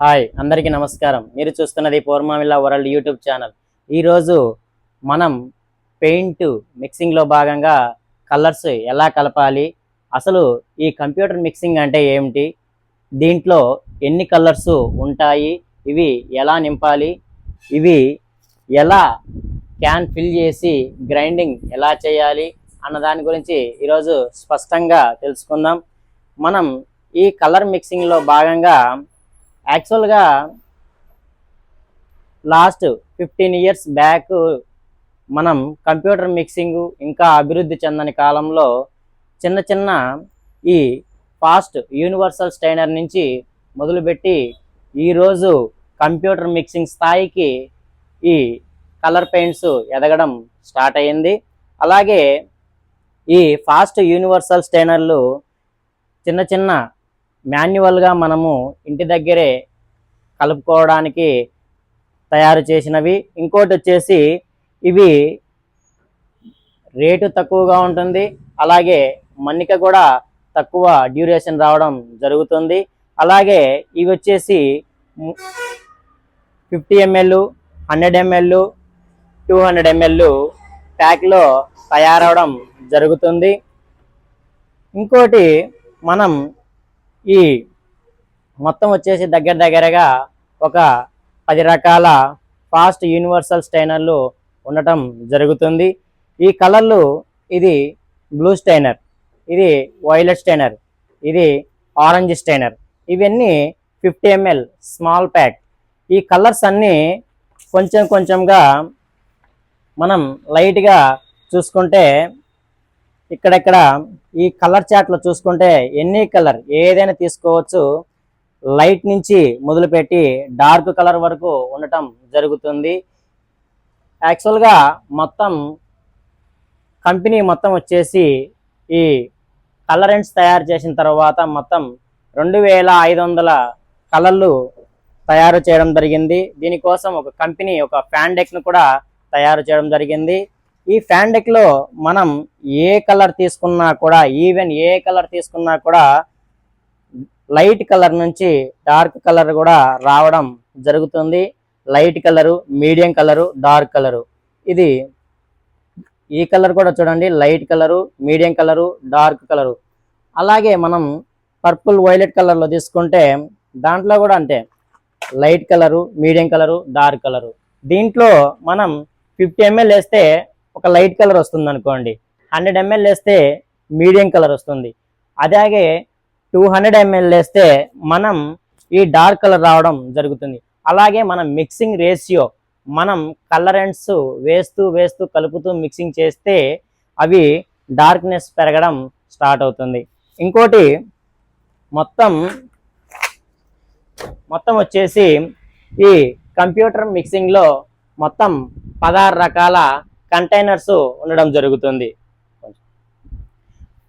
Hi అందరికీ నమస్కారం. మీరు చూస్తున్నది పూర్మామిల్లా వరల్డ్ యూట్యూబ్ ఛానల్. ఈరోజు మనం పెయింట్ మిక్సింగ్లో భాగంగా కలర్స్ ఎలా కలపాలి అసలు ఈ కంప్యూటర్ మిక్సింగ్ అంటే ఏమిటి దీంట్లో ఎన్ని కలర్స్ ఉంటాయి ఇవి ఎలా నింపాలి ఇవి ఎలా క్యాన్ ఫిల్ చేసి గ్రైండింగ్ ఎలా చేయాలి అన్న దాని గురించి ఈరోజు స్పష్టంగా తెలుసుకుందాం. మనం ఈ కలర్ మిక్సింగ్లో భాగంగా యాక్చువల్గా లాస్ట్ ఫిఫ్టీన్ ఇయర్స్ బ్యాక్ మనం కంప్యూటర్ మిక్సింగ్ ఇంకా అభివృద్ధి చెందని కాలంలో చిన్న చిన్న ఈ ఫాస్ట్ యూనివర్సల్ స్టైనర్ నుంచి మొదలుపెట్టి ఈరోజు కంప్యూటర్ మిక్సింగ్ స్థాయికి ఈ కలర్ పెయింట్స్ ఎదగడం స్టార్ట్ అయ్యింది. అలాగే ఈ ఫాస్ట్ యూనివర్సల్ స్టైనర్లు చిన్న చిన్న మాన్యువల్గా మనము ఇంటి దగ్గరే కలుపుకోవడానికి తయారు చేసినవి. ఇంకోటి వచ్చేసి ఇవి రేటు తక్కువగా ఉంటుంది. అలాగే మన్నిక కూడా తక్కువ డ్యూరేషన్ రావడం జరుగుతుంది. అలాగే ఇవి వచ్చేసి fifty ML hundred ML two hundred ML ప్యాక్లో తయారవడం జరుగుతుంది. ఇంకోటి మనం ఈ మొత్తం వచ్చేసి దగ్గర దగ్గరగా ఒక పది రకాల ఫాస్ట్ యూనివర్సల్ స్టైనర్లు ఉండటం జరుగుతుంది. ఈ కలర్లు ఇది బ్లూ స్టైనర్ ఇది వైలెట్ స్టైనర్ ఇది ఆరెంజ్ స్టైనర్. ఇవన్నీ ఫిఫ్టీ ఎంఎల్ స్మాల్ ప్యాక్. ఈ కలర్స్ అన్నీ కొంచెం కొంచెంగా మనం లైట్గా చూసుకుంటే ఇక్కడెక్కడ ఈ కలర్ చాట్లో చూసుకుంటే ఎన్ని కలర్ ఏదైనా తీసుకోవచ్చు. లైట్ నుంచి మొదలుపెట్టి డార్క్ కలర్ వరకు ఉండటం జరుగుతుంది. యాక్చువల్గా మొత్తం కంపెనీ మొత్తం వచ్చేసి ఈ కలరెంట్స్ తయారు చేసిన తర్వాత మొత్తం రెండు వేల ఐదు వందల కలర్లు తయారు చేయడం జరిగింది. దీనికోసం ఒక కంపెనీ ఒక ఫ్యాన్ డెక్ను కూడా తయారు చేయడం జరిగింది. ఈ ఫ్యాన్లో మనం ఏ కలర్ తీసుకున్నా కూడా ఈవెన్ ఏ కలర్ తీసుకున్నా కూడా లైట్ కలర్ నుంచి డార్క్ కలర్ కూడా రావడం జరుగుతుంది. Light colour medium colour dark colour ఇది ఈ కలర్ కూడా చూడండి. Light colour medium colour dark colour అలాగే మనం పర్పుల్ వైలెట్ కలర్లో తీసుకుంటే దాంట్లో కూడా అంతే. Light colour medium colour dark colour దీంట్లో మనం ఫిఫ్టీ ఎంఎల్ వేస్తే ఒక లైట్ కలర్ వస్తుంది అనుకోండి. హండ్రెడ్ ఎంఎల్ వేస్తే మీడియం కలర్ వస్తుంది. అలాగే టూ హండ్రెడ్ ఎంఎల్ వేస్తే మనం ఈ డార్క్ కలర్ రావడం జరుగుతుంది. అలాగే మనం మిక్సింగ్ రేషియో మనం కలరెంట్స్ వేస్తూ వేస్తూ కలుపుతూ మిక్సింగ్ చేస్తే అవి డార్క్నెస్ పెరగడం స్టార్ట్ అవుతుంది. ఇంకోటి మొత్తం మొత్తం వచ్చేసి ఈ కంప్యూటర్ మిక్సింగ్లో మొత్తం పదహారు రకాల కంటైనర్స్ ఉండడం జరుగుతుంది.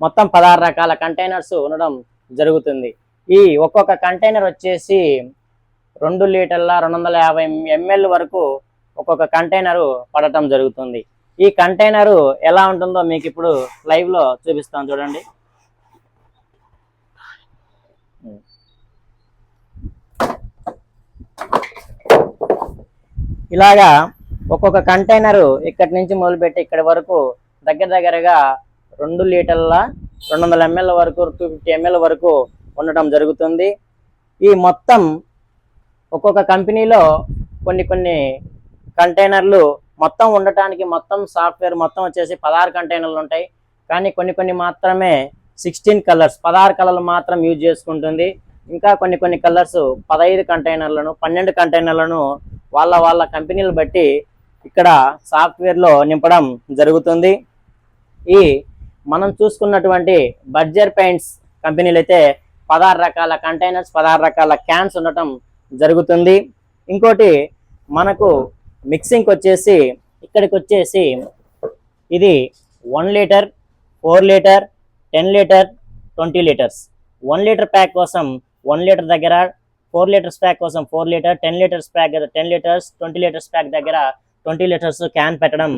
మొత్తం పదహారు రకాల కంటైనర్స్ ఉండడం జరుగుతుంది. ఈ ఒక్కొక్క కంటైనర్ వచ్చేసి రెండు లీటర్ల రెండు వందల యాభై ఎంఎల్ వరకు ఒక్కొక్క కంటైనరు పడటం జరుగుతుంది. ఈ కంటైనరు ఎలా ఉంటుందో మీకు ఇప్పుడు లైవ్లో చూపిస్తాను చూడండి. ఇలాగా ఒక్కొక్క కంటైనరు ఇక్కడి నుంచి మొదలుపెట్టి ఇక్కడి వరకు దగ్గర దగ్గరగా రెండు లీటర్ల రెండు వందల ఎంఎల్ వరకు టూ ఫిఫ్టీ ఎంఎల్ వరకు ఉండటం జరుగుతుంది. ఈ మొత్తం ఒక్కొక్క కంపెనీలో కొన్ని కొన్ని కంటైనర్లు మొత్తం ఉండటానికి మొత్తం సాఫ్ట్వేర్ మొత్తం వచ్చేసి పదహారు కంటైనర్లు ఉంటాయి. కానీ కొన్ని కొన్ని మాత్రమే సిక్స్టీన్ కలర్స్ పదహారు కలర్లు మాత్రం యూజ్ చేసుకుంటుంది. ఇంకా కొన్ని కొన్ని కలర్స్ పదహైదు కంటైనర్లను పన్నెండు కంటైనర్లను వాళ్ళ వాళ్ళ కంపెనీలు బట్టి ఇక్కడ సాఫ్ట్వేర్లో నింపడం జరుగుతుంది. ఈ మనం చూసుకున్నటువంటి బడ్జర్ పెయింట్స్ కంపెనీలు అయితే పదహారు రకాల కంటైనర్స్ పదహారు రకాల క్యాన్స్ ఉండటం జరుగుతుంది. ఇంకోటి మనకు మిక్సింగ్కి వచ్చేసి ఇక్కడికి వచ్చేసి ఇది one litre four litre ten litre twenty litres. One litre pack కోసం వన్ లీటర్ దగ్గర ఫోర్ లీటర్స్ ప్యాక్ కోసం four litre ten litres pack ten litres twenty litres pack దగ్గర ట్వంటీ లీటర్స్ క్యాన్ పెట్టడం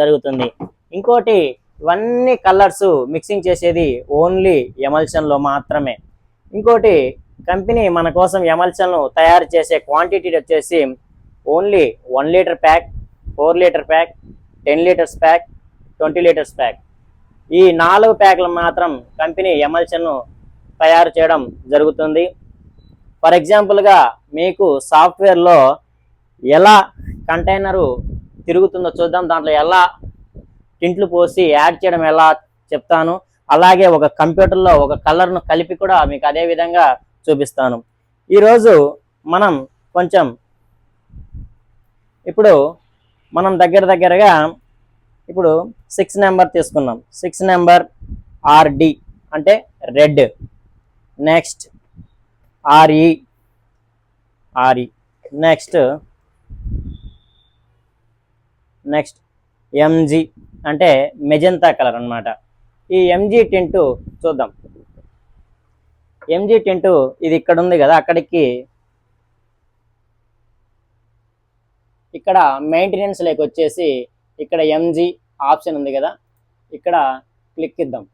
జరుగుతుంది. ఇంకోటి ఇవన్నీ కలర్స్ మిక్సింగ్ చేసేది only ఎమల్షన్లో మాత్రమే. ఇంకోటి కంపెనీ మన కోసం ఎమల్షన్ను తయారు చేసే క్వాంటిటీ వచ్చేసి only one litre pack four litre pack ten litres pack twenty litres pack. ఈ నాలుగు ప్యాక్లు మాత్రం కంపెనీ ఎమల్షన్ను తయారు చేయడం జరుగుతుంది. ఫర్ ఎగ్జాంపుల్గా మీకు సాఫ్ట్వేర్లో ఎలా కంటైనరు తిరుగుతుందో చూద్దాం. దాంట్లో ఎలా టింట్లు పోసి యాడ్ చేయడం ఎలా చెప్తాను. అలాగే ఒక కంప్యూటర్లో ఒక కలర్ను కలిపి కూడా మీకు అదే విధంగా చూపిస్తాను. ఈరోజు మనం కొంచెం ఇప్పుడు మనం దగ్గర దగ్గరగా ఇప్పుడు సిక్స్ నెంబర్ తీసుకున్నాం. సిక్స్ నెంబర్ ఆర్డి అంటే red next RE RE next next MG అంటే మెజంతా కలర్ అన్నమాట. ఈ ఎంజీ టెంటు చూద్దాం. ఎంజీ టెంటు ఇది ఇక్కడ ఉంది కదా అక్కడికి ఇక్కడ మెయింటెనెన్స్ లేక వచ్చేసి ఇక్కడ ఎంజీ ఆప్షన్ ఉంది కదా ఇక్కడ క్లిక్ ఇద్దాం.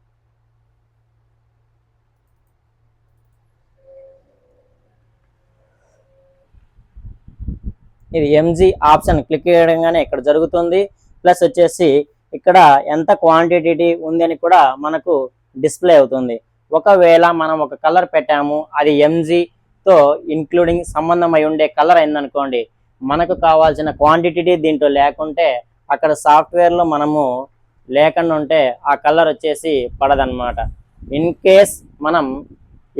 ఇది ఎంజీ ఆప్షన్ క్లిక్ చేయడంగానే ఇక్కడ జరుగుతుంది. ప్లస్ వచ్చేసి ఇక్కడ ఎంత క్వాంటిటీ ఉంది అని కూడా మనకు డిస్ప్లే అవుతుంది. ఒకవేళ మనం ఒక కలర్ పెట్టాము అది ఎంజీతో ఇంక్లూడింగ్ సంబంధం అయి ఉండే కలర్ అయిందనుకోండి మనకు కావాల్సిన క్వాంటిటీ దీంట్లో లేకుంటే అక్కడ సాఫ్ట్వేర్లో మనము లేకుండా ఉంటే ఆ కలర్ వచ్చేసి పడదన్నమాట. ఇన్ కేస్ మనం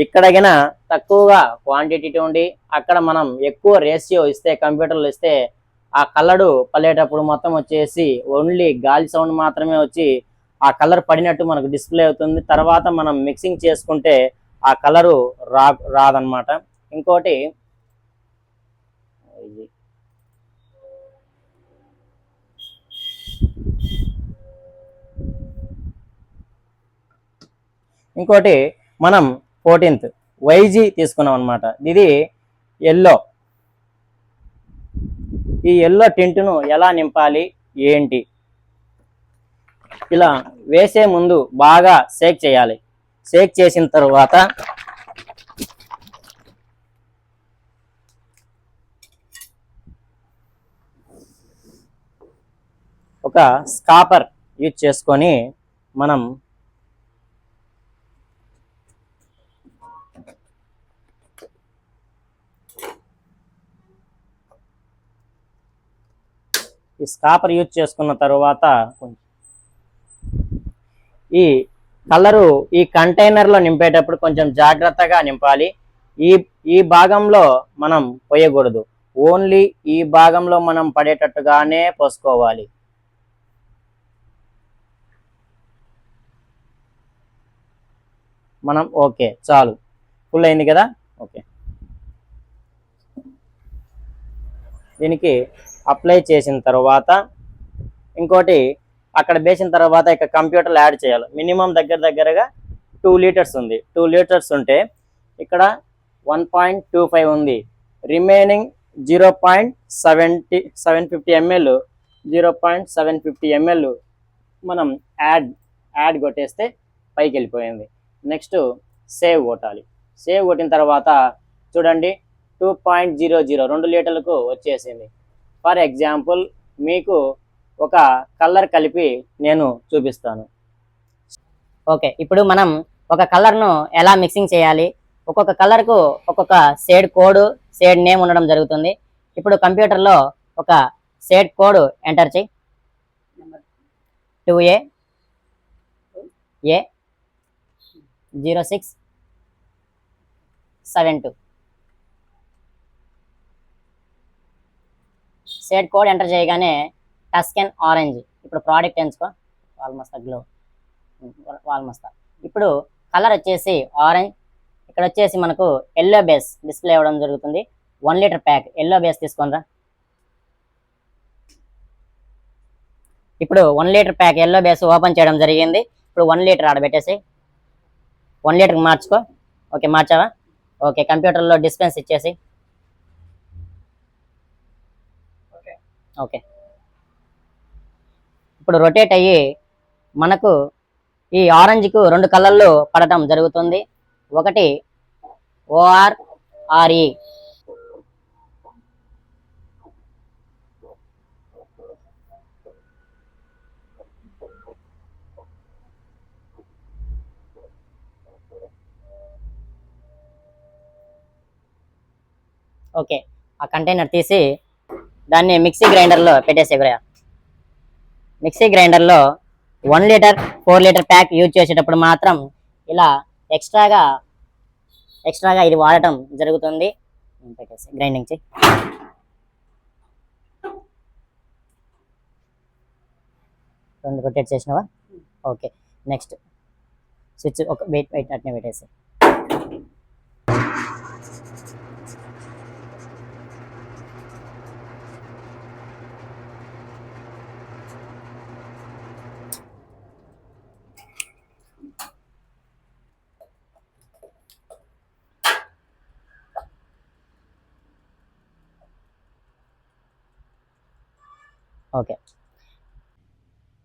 ఇక్కడగిన తక్కువగా క్వాంటిటీ ఉండి అక్కడ మనం ఎక్కువ రేషియో ఇస్తే కంప్యూటర్లు ఇస్తే ఆ కలరు పడేటప్పుడు మొత్తం వచ్చేసి ఓన్లీ గాలి సౌండ్ మాత్రమే వచ్చి ఆ కలర్ పడినట్టు మనకు డిస్ప్లే అవుతుంది. తర్వాత మనం మిక్సింగ్ చేసుకుంటే ఆ కలరు రా రాదనమాట ఇంకోటి ఇంకోటి మనం ఫోర్టీన్త్. వైజీ తీసుకున్నాం అనమాట ఇది ఎల్లో ఈ ఎల్లో టెంట్ను ఎలా నింపాలి? ఏంటి? ఇలా వేసే ముందు బాగా షేక్ చేయాలి. షేక్ చేసిన తర్వాత ఒక స్కాపర్ యూజ్ చేసుకొని మనం ఈ స్కాపర్ యూజ్ చేసుకున్న తర్వాత ఈ కలరు ఈ కంటైనర్లో నింపేటప్పుడు కొంచెం జాగ్రత్తగా నింపాలి. ఈ ఈ భాగంలో మనం పోయకూడదు. ఓన్లీ ఈ భాగంలో మనం పడేటట్టుగానే పోసుకోవాలి. మనం ఓకే చాలు. ఫుల్ అయింది కదా? ఓకే. దీనికి అప్లై చేసిన తర్వాత ఇంకోటి అక్కడ వేసిన తర్వాత ఇక కంప్యూటర్లు యాడ్ చేయాలి. మినిమం దగ్గర దగ్గరగా టూ లీటర్స్ ఉంది. టూ లీటర్స్ ఉంటే ఇక్కడ వన్ పాయింట్ టూ ఫైవ్ ఉంది. Remaining zero point seventy seven fifty ML zero point seven fifty ML మనం యాడ్ యాడ్ కొట్టేస్తే పైకి వెళ్ళిపోయింది. నెక్స్ట్ సేవ్ కొట్టాలి. సేవ్ కొట్టిన తర్వాత చూడండి టూ పాయింట్ జీరో జీరో రెండు లీటర్లకు వచ్చేసింది. ఫర్ ఎగ్జాంపుల్ మీకు ఒక కలర్ కలిపి నేను చూపిస్తాను. ఓకే ఇప్పుడు మనం ఒక కలర్ను ఎలా మిక్సింగ్ చేయాలి? ఒక్కొక్క కలర్కు ఒక్కొక్క షేడ్ కోడ్ షేడ్ నేమ్ ఉండడం జరుగుతుంది. ఇప్పుడు కంప్యూటర్లో ఒక షేడ్ కోడ్ ఎంటర్ చేయి. Two A A zero six seven two shade code enter చేయగానే టస్కెన్ ఆరెంజ్. ఇప్పుడు ప్రోడక్ట్ ఎంచుకో. వాల్మస్తా గ్లో. వాల్మస్తా ఇప్పుడు కలర్ వచ్చేసి ఆరెంజ్. ఇక్కడ వచ్చేసి మనకు ఎల్లో బేస్ డిస్ప్లే అవ్వడం జరుగుతుంది. One litre pack. Yellow base తీసుకోనరా ఇప్పుడు one litre pack yellow base open చేయడం జరిగింది. ఇప్పుడు వన్ లీటర్ ఆడ పెట్టేసి వన్ లీటర్కి మార్చుకో. ఓకే మార్చావా? ఓకే కంప్యూటర్లో డిస్పెన్స్ ఇచ్చేసి. ఓకే. ఇప్పుడు రొటేట్ అయ్యి మనకు ఈ ఆరెంజ్కు రెండు కలర్లు పడటం జరుగుతుంది. ఒకటి ఓఆర్ ఆర్ఈ ఓకే. ఆ కంటైనర్ తీసి దాన్ని మిక్సీ గ్రైండర్లో పెట్టేసే గురయ్య మిక్సీ గ్రైండర్లో one litre four litre pack use చేసేటప్పుడు మాత్రం ఇలా ఎక్స్ట్రాగా ఎక్స్ట్రాగా ఇది వాడటం జరుగుతుంది. పెట్టేసి గ్రైండింగ్ చేయి రెండు రొటేట్ చేసినావా? ఓకే. నెక్స్ట్. స్విచ్ ఒక వెయిట్ వెయిట్ అట్నే పెట్టేసి. ఓకే.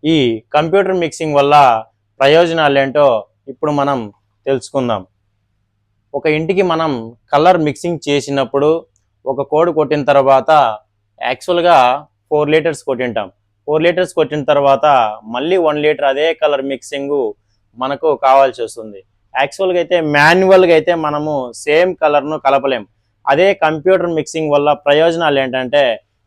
ఈ కంప్యూటర్ మిక్సింగ్ వల్ల ప్రయోజనాలు ఏంటో ఇప్పుడు మనం తెలుసుకుందాం. ఒక ఇంటికి మనం కలర్ మిక్సింగ్ చేసినప్పుడు ఒక కోడ్ కొట్టిన తర్వాత యాక్చువల్గా ఫోర్ లీటర్స్ కొట్టింటాం. ఫోర్ లీటర్స్ కొట్టిన తర్వాత మళ్ళీ వన్ లీటర్ అదే కలర్ మిక్సింగ్ మనకు కావాల్సి వస్తుంది. యాక్చువల్గా అయితే మాన్యువల్గా అయితే మనము సేమ్ కలర్ను కలపలేం. అదే కంప్యూటర్ మిక్సింగ్ వల్ల ప్రయోజనాలు ఏంటంటే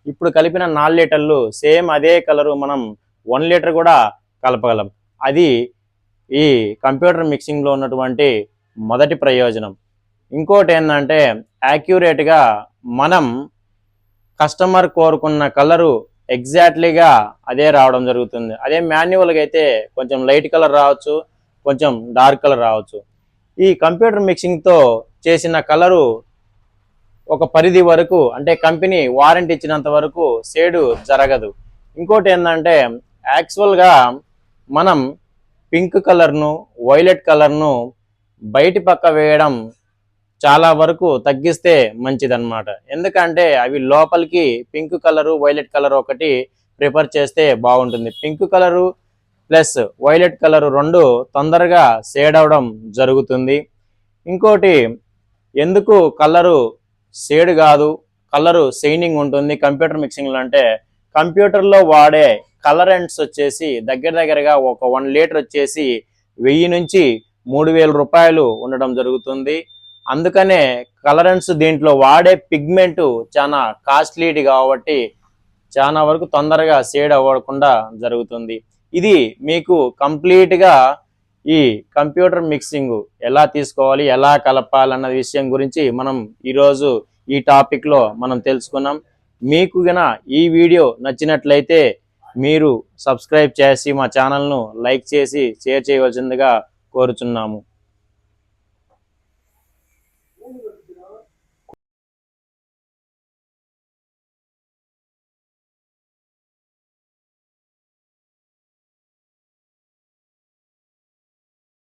ఇప్పుడు కలిపిన నాలుగు లీటర్లు సేమ్ అదే కలరు మనం వన్ లీటర్ కూడా కలపగలం. అది ఈ కంప్యూటర్ మిక్సింగ్లో ఉన్నటువంటి మొదటి ప్రయోజనం. ఇంకోటి ఏంటంటే యాక్యురేట్గా మనం కస్టమర్ కోరుకున్న కలరు ఎగ్జాక్ట్లీగా అదే రావడం జరుగుతుంది. అదే మాన్యువల్గా అయితే కొంచెం లైట్ కలర్ రావచ్చు కొంచెం డార్క్ కలర్ రావచ్చు. ఈ కంప్యూటర్ మిక్సింగ్తో చేసిన కలరు ఒక పరిధి వరకు అంటే కంపెనీ వారంటీ ఇచ్చినంత వరకు సేడు జరగదు. ఇంకోటి ఏంటంటే యాక్చువల్గా మనం పింక్ కలర్ను వైలెట్ కలర్ను బయటి పక్క వేయడం చాలా వరకు తగ్గిస్తే మంచిదన్నమాట. ఎందుకంటే అవి లోపలికి పింక్ కలరు వైలెట్ కలర్ ఒకటి ప్రిఫర్ చేస్తే బాగుంటుంది. Pink colour plus violet colour రెండు తొందరగా షేడ్ అవడం జరుగుతుంది. ఇంకోటి ఎందుకు కలరు షేడ్ కాదు కలరు షైనింగ్ ఉంటుంది. కంప్యూటర్ మిక్సింగ్లో అంటే కంప్యూటర్లో వాడే కలరెంట్స్ వచ్చేసి దగ్గర దగ్గరగా ఒక వన్ లీటర్ వచ్చేసి వెయ్యి నుంచి మూడు వేల రూపాయలు ఉండడం జరుగుతుంది. అందుకనే కలరెంట్స్ దీంట్లో వాడే పిగ్మెంట్ చాలా కాస్ట్లీది కాబట్టి చాలా వరకు తొందరగా షేడ్ అవ్వకుండా జరుగుతుంది. ఇది మీకు కంప్లీట్గా ఈ కంప్యూటర్ మిక్సింగ్ ఎలా తీసుకోవాలి ఎలా కలపాలన్న విషయం గురించి మనం ఈరోజు ఈ టాపిక్లో మనం తెలుసుకున్నాం. మీకు గన ఈ వీడియో నచ్చినట్లయితే మీరు సబ్స్క్రైబ్ చేసి మా ఛానల్ను లైక్ చేసి షేర్ చేయవలసిందిగా కోరుచున్నాము.